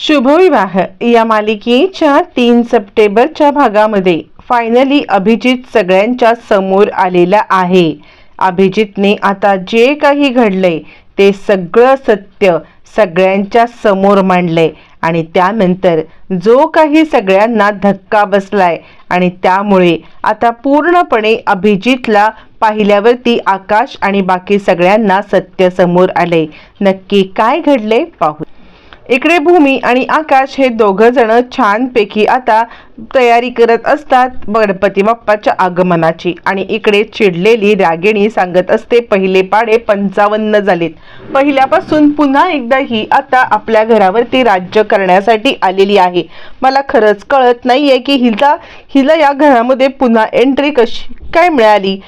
शुभविवाह. या मालिकेच्या तीन सप्टेंबरच्या भागामध्ये फायनली अभिजित सगळ्यांच्या समोर आलेला आहे. अभिजितने आता जे काही घडलंय ते सगळं सत्य सगळ्यांच्या समोर मांडलंय. आणि त्यानंतर जो काही सगळ्यांना धक्का बसलाय आणि त्यामुळे आता पूर्णपणे अभिजितला पाहिल्यावरती आकाश आणि बाकी सगळ्यांना सत्य समोर आले नक्की काय घडले पाहू. इकडे भूमी आणि आकाश हे दोघं जण छानपैकी आता तयारी करत असतात गणपती बाप्पाच्या आगमनाची. आणि इकडे चिडलेली रागिणी सांगत असते पहिले पाडे पंचावन्न झालेत. पहिल्यापासून पुन्हा एकदा ही आता आपल्या घरावरती राज्य करण्यासाठी आलेली आहे. मला खरंच कळत नाहीये की हिला हिला या घरामध्ये पुन्हा एंट्री कशी काय मिळाली?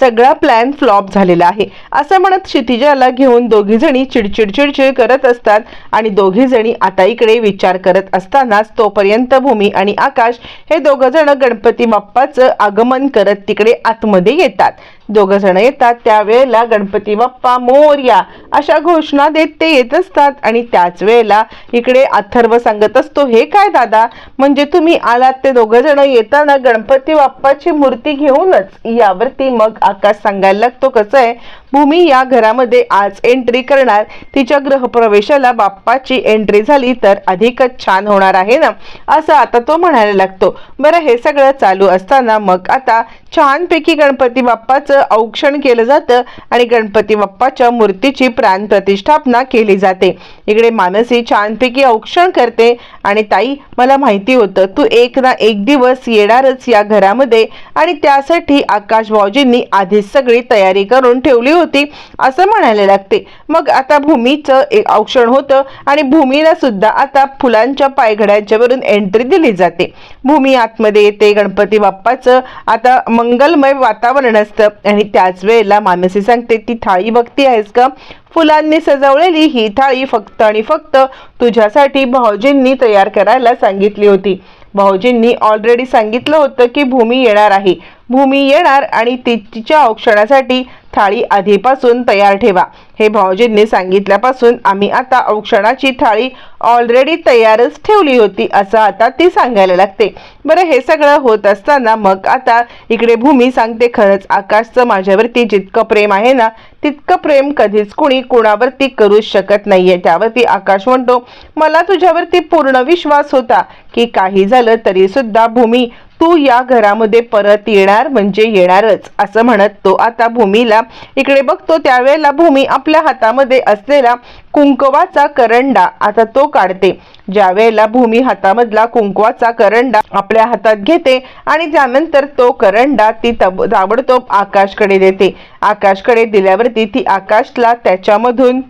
सगळा प्लॅन फ्लॉप झालेला आहे. असं म्हणत क्षितिजाला घेऊन दोघीजणी चिडचिड चिडचिड करत असतात आणि दोघीजणी आता इकडे विचार करत असतानाच तोपर्यंत भूमी आणि आकाश हे दोघं जण गणपती बाप्पाचं आगमन करत तिकडे आतमध्ये येतात. दोघं जण येतात त्यावेळेला गणपती बाप्पा मोर्या अशा घोषणा देत ते येत असतात. आणि त्याच वेळेला इकडे अथर्व सांगत असतो हे काय दादा म्हणजे तुम्ही आलात ते दोघं जण येताना गणपती बाप्पाची मूर्ती घेऊनच? यावरती मग आकाश सांगायला लागतो कसं आहे? भूमी या घरामध्ये आज एंट्री करणार. तिच्या गृहप्रवेशाला बाप्पाची एंट्री झाली तर अधिकच छान होणार आहे ना? असं आता तो म्हणायला लागतो. बरं हे सगळं चालू असताना मग आता छानपैकी गणपती बाप्पाचं औक्षण केलं जातं आणि गणपती बाप्पाच्या मूर्तीची प्राण प्रतिष्ठापना केली जाते. इकडे मानसी छानपैकी औक्षण करते आणि ताई मला माहिती होतं तू एक ना एक दिवस येणारच या घरामध्ये आणि त्यासाठी आकाश भाऊजींनी आधीच सगळी तयारी करून ठेवली होती. असं म्हणायला लागते. मग आता भूमीचं एक औक्षण होतं आणि भूमीला सुद्धा आता फुलांच्या पायघड्यांच्या वरून एंट्री दिली जाते. भूमी आतमध्ये येते गणपती बाप्पाचं आता मंगलमय वातावरण असतं. आणि त्याच वेळेला मानसी सांगते ती थाळी बघती आहेस का? फुलांनी सजवलेली ही थाळी फक्त आणि फक्त तुझ्यासाठी भाऊजींनी तयार करायला सांगितली होती. भाऊजींनी ऑलरेडी सांगितलं होतं की भूमी येणार आहे. भूमी येणार आणि तिच्या औक्षणासाठी थाळी आधीपासून तयार ठेवा. हे भाऊजींनी सांगितल्यापासून आम्ही आता औक्षणाची थाळी ऑलरेडी तयारच ठेवली होती असं आता ती सांगायला लागते. बरं हे सगळं होत असताना मग आता इकडे भूमी सांगते खरंच आकाशचं माझ्यावरती जितकं प्रेम आहे ना तितकं प्रेम कधीच कुणी कुणावरती करूच शकत नाहीये. त्यावरती आकाश म्हणतो मला तुझ्यावरती पूर्ण विश्वास होता की काही झालं तरी सुद्धा भूमी तू या घरामध्ये परत येणार म्हणजे येणारच असं म्हणत तो आता भूमीला इकडे बघतो. त्यावेळेला भूमी आपल्या हातामध्ये असलेला कुंकवाचा करंडा आता तो काढते. ज्यावेळेला भूमी हातामधला कुंकवाचा करंडा आपल्या हातात घेते आणि त्यानंतर तो करंडा ती तब ताबडतोब आकाशकडे देते. आकाशकडे दिल्यावरती ती आकाशला त्याच्यामधून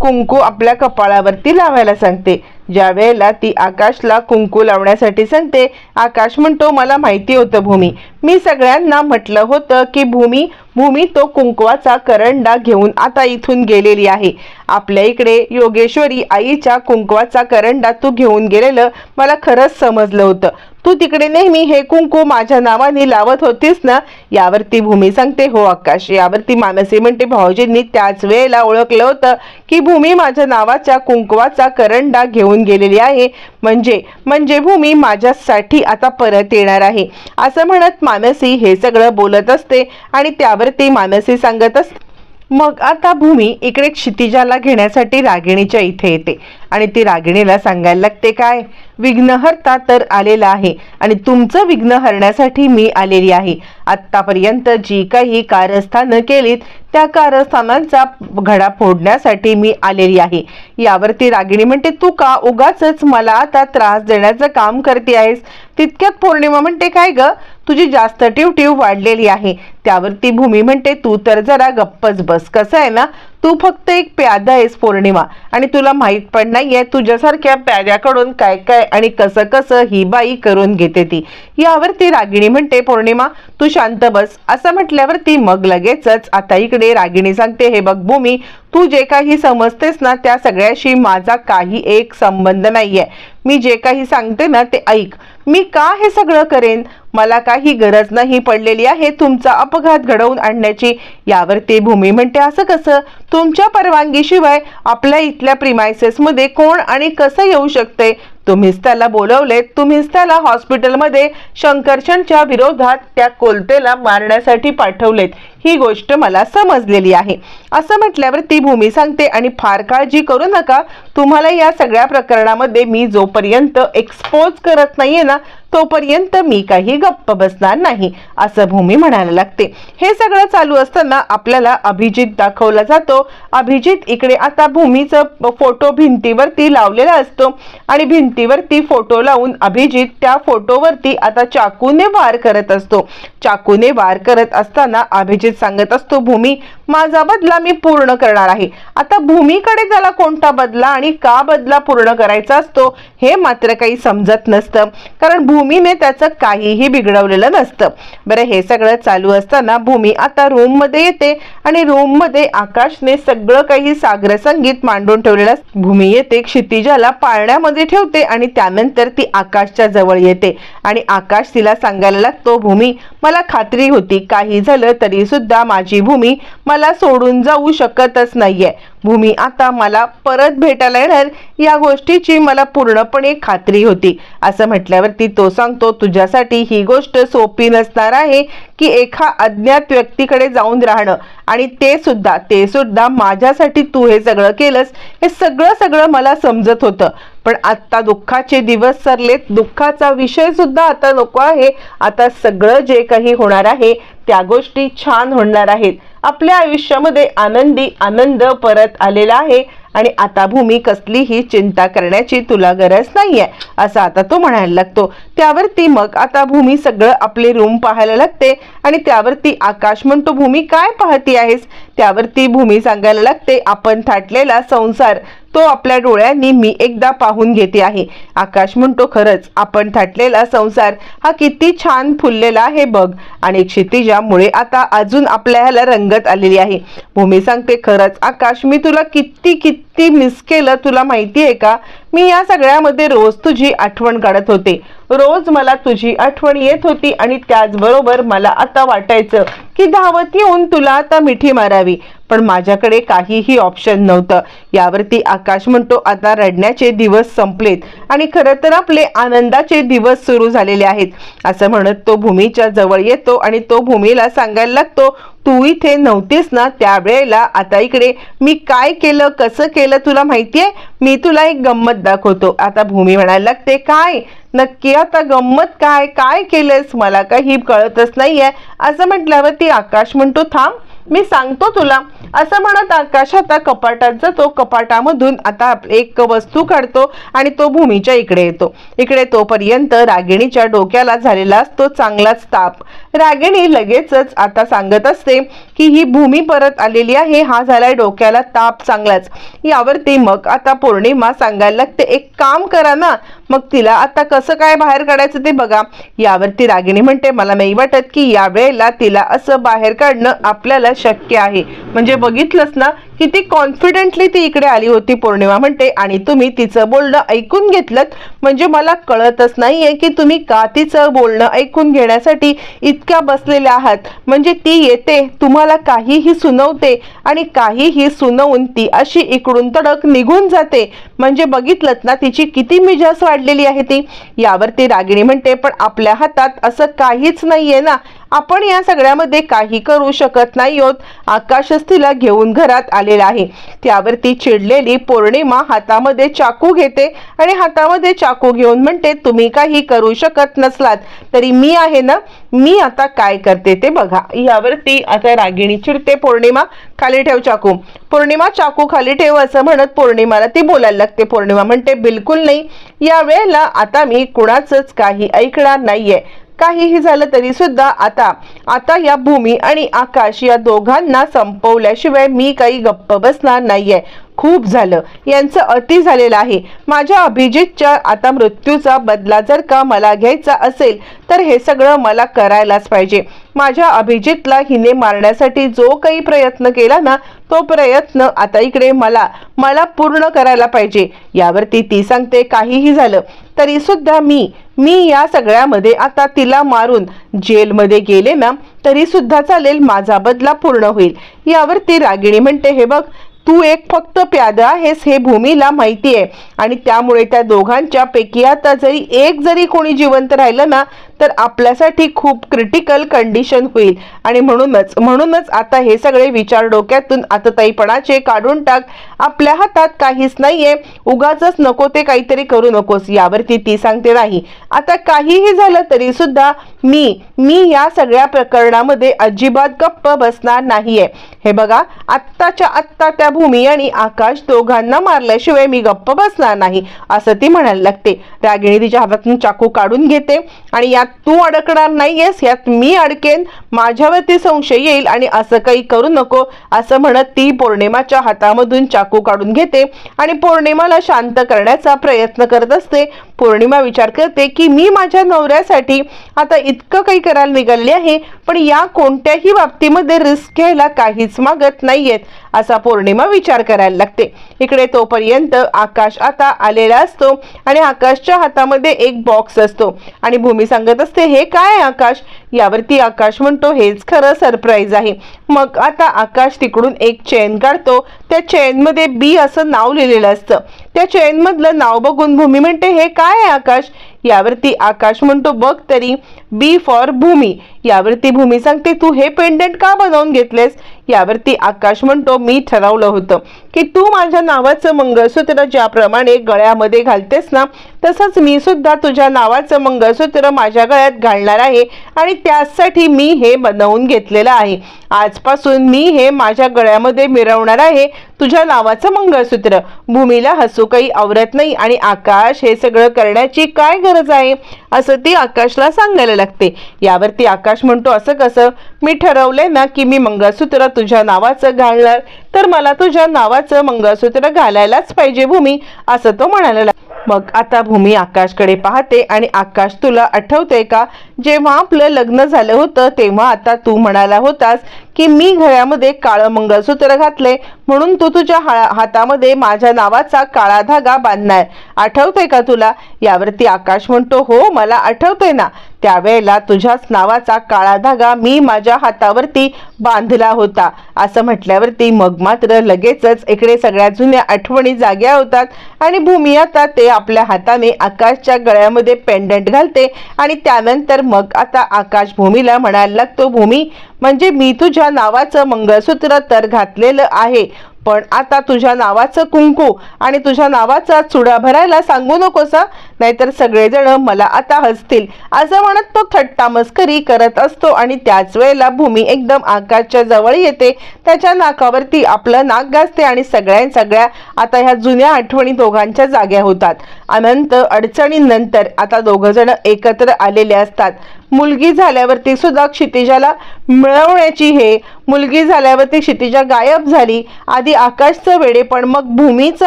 कुंकू आपल्या कपाळावरती लावायला सांगते. ज्या वेळेला ती आकाशला कुंकू लावण्यासाठी सांगते आकाश म्हणतो मला माहिती होतं भूमी. मी सगळ्यांना म्हटलं होतं की भूमी भूमी तो कुंकवाचा करंडा घेऊन आता इथून गेलेली आहे. आपल्या इकडे योगेश्वरी आईच्या कुंकवाचा करंडा तू घेऊन गेलेलं मला खरंच समजलं होतं. तू तिकडे नेहमी हे कुंकू माझ्या नावाने लावत होतीस ना? यावरती भूमी सांगते हो आकाश यावरती मानसी म्हणते भाऊजींनी त्याच वेळेला ओळखलं होतं की भूमी माझ्या नावाच्या कुंकवाचा करंडा घेऊन गेलेली आहे. म्हणजे म्हणजे भूमी माझ्यासाठी आता परत येणार आहे. असं म्हणत मानसी हे सगळं बोलत असते आणि त्यावरती मानसी सांगत असते मग आता भूमी इकडे क्षितिजाला घेण्यासाठी रागिणीच्या इथे येते. आणि ती रागिणीला सांगायला लागते काय? विघ्नहर्ता तर आलेला आहे. आणि तुमचं विघ्न हरण्यासाठी मी आलेली आहे. आत्तापर्यंत जी काही कारस्थानं केलीत त्या कारस्थानांचा घडा फोडण्यासाठी मी आलेली आहे. यावरती रागिणी म्हणते तू का उगाच मला आता त्रास देण्याचं काम करते आहेस तितक्यात पौर्णिमा म्हणते काय ग? तुझी जास्त टिवटिव वाढलेली आहे. त्यावरती भूमी म्हणते तू तर जरा गप्पच बस. कसं आहे ना तू फक्त एक प्यादा आहेस पौर्णिमा. आणि तुला माहीत पण नाहीये तुझ्यासारख्या प्याद्याकडून काय काय आणि कसं कसं ही बाई करून घेते ती. यावरती रागिणी म्हणते पौर्णिमा तू शांत बस. असं म्हटल्यावर ती मग लगेचच आता इकडे रागिणी सांगते हे बघ भूमी तू जे काही समजतेस ना त्या सगळ्याशी माझा काही एक संबंध नाहीये. मी जे काही सांगते ना ते ऐक. मी का हे सगळं करेन? मला काही गरज नाही पडलेली आहे तुमचा अपघात घडवून आणण्याची. यावर ते भूमी म्हणते असं कसं? तुमच्या परवानगीशिवाय आपल्या इथल्या प्रिमायसेसमध्ये कोण आणि कसं येऊ शकते? तुम्हीच त्याला बोलवले. तुम्हीच त्याला हॉस्पिटलमध्ये शंकरशनच्या विरोधात त्या कोलतेला मारण्यासाठी पाठवलेत. ही गोष्ट मला समजलेली आहे. असं म्हटल्यावर ती भूमी सांगते आणि फार काळजी करू नका. तुम्हाला या सगळ्या प्रकरणामध्ये मी जोपर्यंत एक्सपोज करत नाहीये ना तोपर्यंत मी काही गप्प बसणार नाही असं भूमी म्हणायला लागते. हे सगळं चालू असताना आपल्याला अभिजित दाखवला जातो. अभिजित इकडे आता भूमीचं फोटो भिंतीवरती लावलेला असतो आणि भिंतीवरती फोटो लावून अभिजित त्या फोटोवरती आता चाकूने वार करत असतो. चाकूने वार करत असताना अभिजित सांगत असतो भूमी माझा बदला मी पूर्ण करणार आहे. आता भूमीकडे त्याला कोणता बदला आणि का बदला पूर्ण करायचा असतो हे मात्र काही समजत नसतं. कारण भूमीने त्याचं काहीही बिघडवलेलं नसतं. बरं हे सगळं चालू असताना भूमी आता रूममध्ये येते आणि रूममध्ये आकाशने सगळं काही सागर संगीत मांडून ठेवलेलं भूमी येते क्षितिजाला पाळण्यामध्ये ठेवते आणि त्यानंतर ती आकाशच्या जवळ येते. आणि आकाश तिला सांगायला लागतो भूमी मला खात्री होती काही झालं तरी सुद्धा माझी भूमी मला सोडून जाऊ शकतच नाहीये. भूमी आता मला परत भेटायला येणार या गोष्टीची मला पूर्णपणे खात्री होती. असं म्हटल्यावरती तो सांगतो तुझ्यासाठी ही गोष्ट सोपी नसणार आहे की एका अज्ञात व्यक्तीकडे जाऊन राहणं. आणि ते सुद्धा ते सुद्धा माझ्यासाठी तू हे सगळं केलंस हे सगळं सगळं मला समजत होतं. पण आता दुःखाचे दिवस सरलेत. दुःखाचा विषय सुद्धा आता नको आहे. आता सगळं जे काही होणार आहे त्या गोष्टी छान होणार आहेत. आपल्या आयुष्यामध्ये आनंदी आनंद परत आलेला आहे. आणि आता भूमी कसलीही चिंता करण्याची तुला गरज नाहीये असं आता तो म्हणायला लागतो. त्यावरती मग आता भूमी सगळं आपले रूम पाहायला लागते. आणि त्यावरती आकाश म्हणतो भूमी काय पाहती आहेस? त्यावरती भूमी सांगायला लागते आपण थाटलेला संसार तो आपल्या डोळ्यांनी मी एकदा पाहून घेते आहे. आकाश म्हणतो खरंच आपण थाटलेला संसार हा किती छान फुललेला आहे बघ. आणि क्षितिजामुळे आता अजून आपल्या ह्याला रंगत आलेली आहे. भूमी सांगते खरंच आकाश मी तुला किती किती ती मिस केलं तुला माहिती आहे का? मी या सगळ्यामध्ये रोज तुझी आठवण काढत होते. रोज मला तुझी आठवण येत होती आणि त्याचबरोबर मला आता वाटायचं की धावत येऊन तुला आता मिठी मारावी. पण माझ्याकडे काहीही ऑप्शन नव्हतं. यावरती आकाश म्हणतो आता रडण्याचे दिवस संपलेत आणि खरं तर आपले आनंदाचे दिवस सुरू झालेले आहेत. असं म्हणत तो भूमीच्या जवळ येतो आणि तो भूमीला सांगायला लागतो तू इथे नव्हतीस ना त्यावेळेला? आता इकडे मी काय केलं? कसं केलं तुला माहिती आहे मी तुला एक गंमत दाखवतो. आता भूमी म्हणायला लागते काय? नक्की आता गंमत काय? काय केलंस? मला काही कळतच नाहीये. असं म्हटल्यावर ती आकाश म्हणतो थांब मी सांगतो तुला. असं म्हणत आकाश आता कपाटात जातो कपाटामधून आता एक वस्तू काढतो आणि तो भूमीच्या इकडे येतो. इकडे तोपर्यंत रागिणीच्या डोक्याला झालेला असतो चांगलाच ताप. रागिणी लगेचच आता सांगत असते की ही भूमी परत आलेली आहे हा झालाय डोक्याला ताप चांगलाच. यावरती मग आता पौर्णिमा सांगायला लागते. एक काम करा ना. मग तिला आता कसं काय बाहेर काढायचं ते बघा. यावरती रागिणी म्हणते मला नाही वाटत की यावेळेला तिला असं बाहेर काढणं आपल्याला शक्य आहे. म्हणजे बघितलंच ना किती कॉन्फिडेंटली ती इकडे आली होती पौर्णिमा म्हणते आणि तुम्ही तिचं बोलणं ऐकून घेतलं म्हणजे मला कळतच नाहीये की तुम्ही का तिचं बोलणं ऐकून घेण्यासाठी इतक्या बसलेल्या आहात. म्हणजे ती येते तुम्हाला काहीही सुनवते आणि काहीही सुनवून ती अशी इकडून तडक निघून जाते. म्हणजे बघितलंच ना तिची किती मिजास वाढलेली आहे ती. यावरती रागिणी म्हणते पण आपल्या हातात असं काहीच नाहीये ना. आपण या सगळ्यामध्ये काही करू शकत नाही आहोत आकाशच तिला घेऊन घरात आलेला आहे. त्यावरती चिडलेली पौर्णिमा हातामध्ये चाकू घेते आणि हातामध्ये चाकू घेऊन म्हणते तुम्ही काही करू शकत नसलात. तरी मी आहे ना. मी आता काय करते ते बघा. यावरती आता रागिणी चिडते पौर्णिमा खाली ठेव चाकू. पौर्णिमा चाकू खाली ठेव असं म्हणत पौर्णिमाला ती बोलायला लागते पौर्णिमा म्हणते बिलकुल नाही. या वेळेला आता मी कुणाचंच काही ऐकणार नाहीये. काहीही झालं तरी सुद्धा आता आता या भूमी आणि आकाश या दोघांना संपवल्याशिवाय मी काही गप्प बसणार नाहीये. खूप झालं. यांचं अति झालेलं आहे. माझ्या अभिजितच्या आता मृत्यूचा बदला जर का मला घ्यायचा असेल तर हे सगळं मला करायलाच पाहिजे. माझ्या अभिजितला हिने मारण्यासाठी जो काही प्रयत्न केला ना तो प्रयत्न आता इकडे मला मला पूर्ण करायला पाहिजे. यावरती ती सांगते काहीही झालं तरी सुद्धा मी मी या सगळ्यामध्ये आता तिला मारून जेलमध्ये गेले ना तरी सुद्धा चालेल माझा बदला पूर्ण होईल. यावरती रागिणी म्हणते हे बघ तू एक फक्त प्यादा हेच हे भूमीला माहिती आहे आणि त्यामुळे त्या दोघांच्या पैकी आता जरी एक जरी कोणी जिवंत राहिलं ना तर आपल्यासाठी खूप क्रिटिकल कंडिशन होईल. आणि म्हणूनच म्हणूनच आता हे सगळे विचार डोक्यातून आतताईपणाचे काढून टाक. आपल्या हातात काहीच नाहीये. उगाच नको ते काहीतरी करू नकोस. यावरती ती सांगते नाही. आता काहीही झालं तरी सुद्धा मी मी या सगळ्या प्रकरणामध्ये अजिबात गप्प बसणार नाहीये. हे बघा आत्ताच्या आत्ता त्या भूमी आणि आकाश दोघांना मारल्याशिवाय मी गप्प बसणार नाही असं ती म्हणायला लागते. रागिणी तिच्या हातातून चाकू काढून घेते आणि या यात तू अडकणार नाहीयेस यात मी अडकेन माझ्यावरती संशय येईल आणि असं काही करू नको असं म्हणत ती पौर्णिमाच्या हातामधून चाकू काढून घेते आणि पौर्णिमाला शांत करण्याचा प्रयत्न करत असते. पौर्णिमा विचार करते की मी माझ्या नवऱ्यासाठी आता इतकं काही करायला निघाले आहे पण या कोणत्याही बाबतीमध्ये रिस्क घ्यायला काहीच मागत नाहीयेत असा पौर्णिमा विचार करायला लागते. इकडे तोपर्यंत आकाश आता आलेला असतो आणि आकाशच्या हातामध्ये एक बॉक्स असतो. आणि भूमी सांगत असते हे काय आकाश? यावरती आकाश म्हणतो हेच खरं सरप्राईज आहे. मग आता आकाश तिकडून एक चेन काढतो. त्या चेनमध्ये बी असं नाव लिहिलेलं असतं. त्या चेनमधलं नाव बघून भूमी म्हणते हे काय आहे आकाश यावरती आकाश म्हणतो बघ तरी बी फॉर भूमी. यावरती भूमी सांगते तू हे पेंडंट का बनवून घेतलेस? यावरती आकाश म्हणतो मी ठरवलं होतं की तू माझ्या नावाचं मंगळसूत्र ज्याप्रमाणे गळ्यामध्ये घालतेस ना तसंच मी सुद्धा तुझ्या नावाचं मंगळसूत्र माझ्या गळ्यात घालणार आहे आणि त्यासाठी मी हे बनवून घेतलेलं आहे. आजपासून मी हे माझ्या गळ्यामध्ये मिरवणार आहे तुझ्या नावाचं मंगळसूत्र. भूमीला हसू काही आवरत नाही आणि आकाश हे सगळं करण्याची काय गरज आहे असं ती आकाशला सांगायला लागते. यावरती आकाश म्हणतो असं कसं? मी ठरवलंय ना की मी मंगळसूत्र तुझ्या नावाचं घालणार. तर मला तुझ्या नावाचं मंगळसूत्र घालायलाच पाहिजे भूमी असं तो म्हणायला मग आता भूमी आकाशकडे पाहते आणि आकाश तुला आठवते का? जेव्हा आपलं लग्न झालं होतं तेव्हा आता तू म्हणाला होतास की मी घरामध्ये काळं मंगळसूत्र घातले म्हणून तू तुझ्या हातामध्ये माझ्या नावाचा काळा धागा बांधणार. आठवतंय का तुला? यावरती आकाश म्हणतो हो मला आठवतंय ना. त्यावेळेला तुझ्याच नावाचा काळा धागा मी माझ्या हातावरती बांधला होता. असं म्हटल्यावरती मग मात्र लगेचच इकडे सगळ्या जुन्या आठवणी जाग्या होतात आणि भूमी आता ते आपल्या हाताने आकाशच्या गळ्यामध्ये पेंडंट घालते आणि त्यानंतर मग आता आकाश भूमीला म्हणायला लागतो भूमी म्हणजे मी तुझ्या नावाचं मंगळसूत्र तर घातलेलं आहे. पण आता तुझ्या नावाचं कुंकू आणि तुझ्या नावाचा चुडा भरायला सांगू नकोस नाहीतर सगळेजण मला आता हसतील. असं म्हणत तो थट्टा मस्करी करत असतो आणि त्याच वेळेला भूमी एकदम आकाशच्या जवळ येते. त्याच्या नाकावरती आपलं नाक गाजते आणि सगळ्या सगळ्या आता ह्या जुन्या आठवणी दोघांच्या जाग्या होतात. अनंत अडचणींनंतर आता दोघंजण एकत्र आलेले असतात. मुलगी झाल्यावरती सुद्धा क्षितिजाला मिळवण्याची हे मुलगी झाल्यावरती क्षितिजा गायब झाली. आधी आकाशचं वेडे पण मग भूमीचं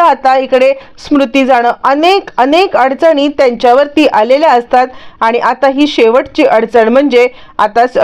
आता इकडे स्मृती जाणं. अनेक अनेक अडचणी त्यांच्यावरती आलेल्या असतात. आणि आता ही शेवटची अडचण म्हणजे आता स-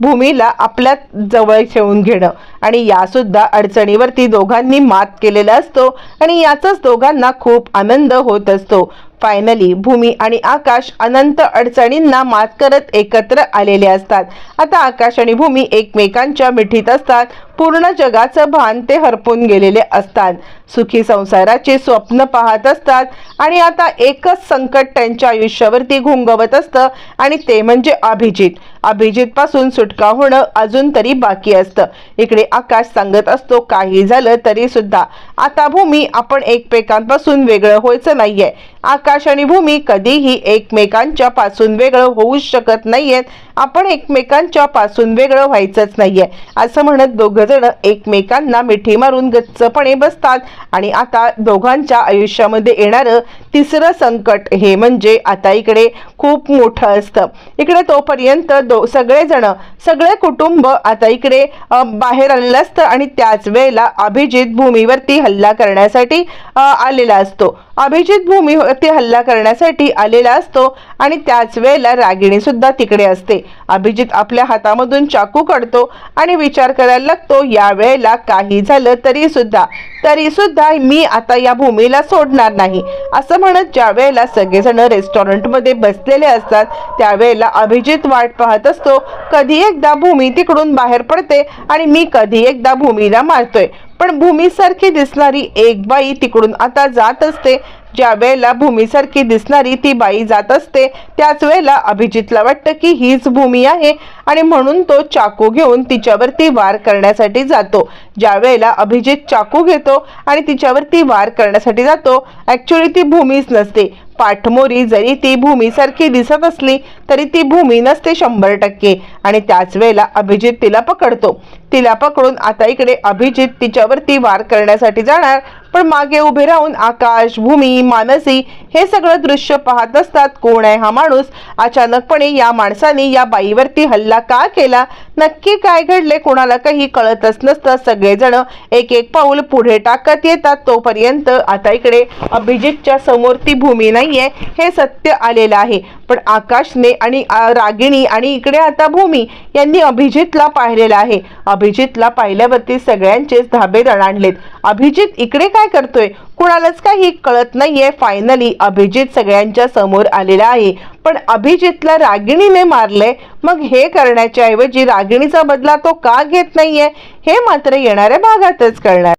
भूमीला आपल्या जवळ ठेवून घेणं. आणि यासुद्धा अडचणीवरती दोघांनी मात केलेला असतो आणि याचाच दोघांना खूप आनंद होत असतो. फायनली भूमी आणि आकाश अनंत अडचणींना मात करत एकत्र आलेले असतात. आता आकाश आणि भूमी एकमेकांच्या मिठीत असतात. पूर्ण जगाचं भान ते हरपून गेलेले असतात. सुखी संसाराचे स्वप्न पाहत असतात. आणि आता एकच संकट त्यांच्या आयुष्यावरती घुंगवत असतं. आणि ते म्हणजे अभिजित. अभिजित पासून सुटका होणं अजून तरी बाकी असतं. इकडे आकाश सांगत असतो काही झालं तरी सुद्धा. आता भूमी आपण एकमेकांपासून वेगळं व्हायचं नाहीये. आकाश आणि भूमी कधीही एकमेकांच्या पासून वेगळं होऊ शकत नाहीयेत. आपण एकमेकांच्या पासून वेगळं व्हायचंच नाहीये. असं म्हणत दोघ जण एकमेकांना मिठी मारून गच्चपणे बसतात. आणि आता दोघांच्या आयुष्यामध्ये येणारं तिसरं संकट हे म्हणजे आता इकडे खूप मोठं असतं. इकडे तोपर्यंत दो सगळेजण सगळे कुटुंब आता इकडे बाहेर आले असतं आणि त्याच वेळेला अभिजित भूमीवरती हल्ला करण्यासाठी आलेला असतो. अभिजित भूमीवर हल्ला करण्यासाठी आलेला असतो आणि त्याच वेळेला रागिणी सुद्धा तिकडे असते. अभिजित आपल्या हातामधून चाकू काढतो आणि विचार करायला लागतो या वेळेला काही झालं तरी सुद्धा तरी सुद्धा मी आता या भूमीला सोडणार नाही. असं म्हणत ज्या वेळेला सगळेजण रेस्टॉरंटमध्ये बसलेले असतात त्यावेळेला अभिजित वाट पाहत असतो कधी एकदा भूमी तिकडून बाहेर पडते आणि मी कधी एकदा भूमीला मारतोय. पण भूमीसारखी दिसणारी एक बाई तिकडून आता जात असते. ज्या वेळेला भूमीसारखी दिसणारी ती बाई जात असते त्याच वेळेला अभिजितला वाटतं की हीच भूमी आहे आणि म्हणून तो चाकू घेऊन तिच्यावरती वार करण्यासाठी जातो. ज्या वेळेला अभिजित चाकू घेतो आणि तिच्यावरती वार करण्यासाठी जातो ॲक्च्युली ती भूमीच नसते. पाठमोरी जरी ती भूमीसारखी दिसत असली तरी ती भूमी नसते शंभर टक्के. आणि त्याच वेळेला अभिजित तिला पकडतो. तिला पकडून आता इकडे अभिजित तिच्यावरती वार करण्यासाठी जाणार. पण मागे उभे राहून आकाश भूमी मानसी हे सगळं दृश्य पाहत असतात कोण आहे हा माणूस. अचानकपणे या माणसाने या बाईवरती हल्ला का केला? नक्की काय घडले कोणाला काही कळतच नसतं. सगळेजण एक एक पाऊल पुढे टाकत येतात. तोपर्यंत आता इकडे अभिजितच्या समोर ती भूमी नाहीये. हे सत्य आलेलं आहे. पण आकाशने आणि रागिणी आणि इकडे आता भूमी यांनी अभिजितला पाहिलेला आहे. अभिजितला पाहिल्यावरती सगळ्यांचेच धाबे दणाणलेत अभिजित इकडे काय करतोय? कुणालाच काही कळत नाहीये. फायनली अभिजित सगळ्यांच्या समोर आलेला आहे. पण अभिजितला रागिणीने मारले मग हे करण्याच्या ऐवजी रागिणीचा बदला तो का घेत नाहीये? हे मात्र येणाऱ्या भागातच कळणार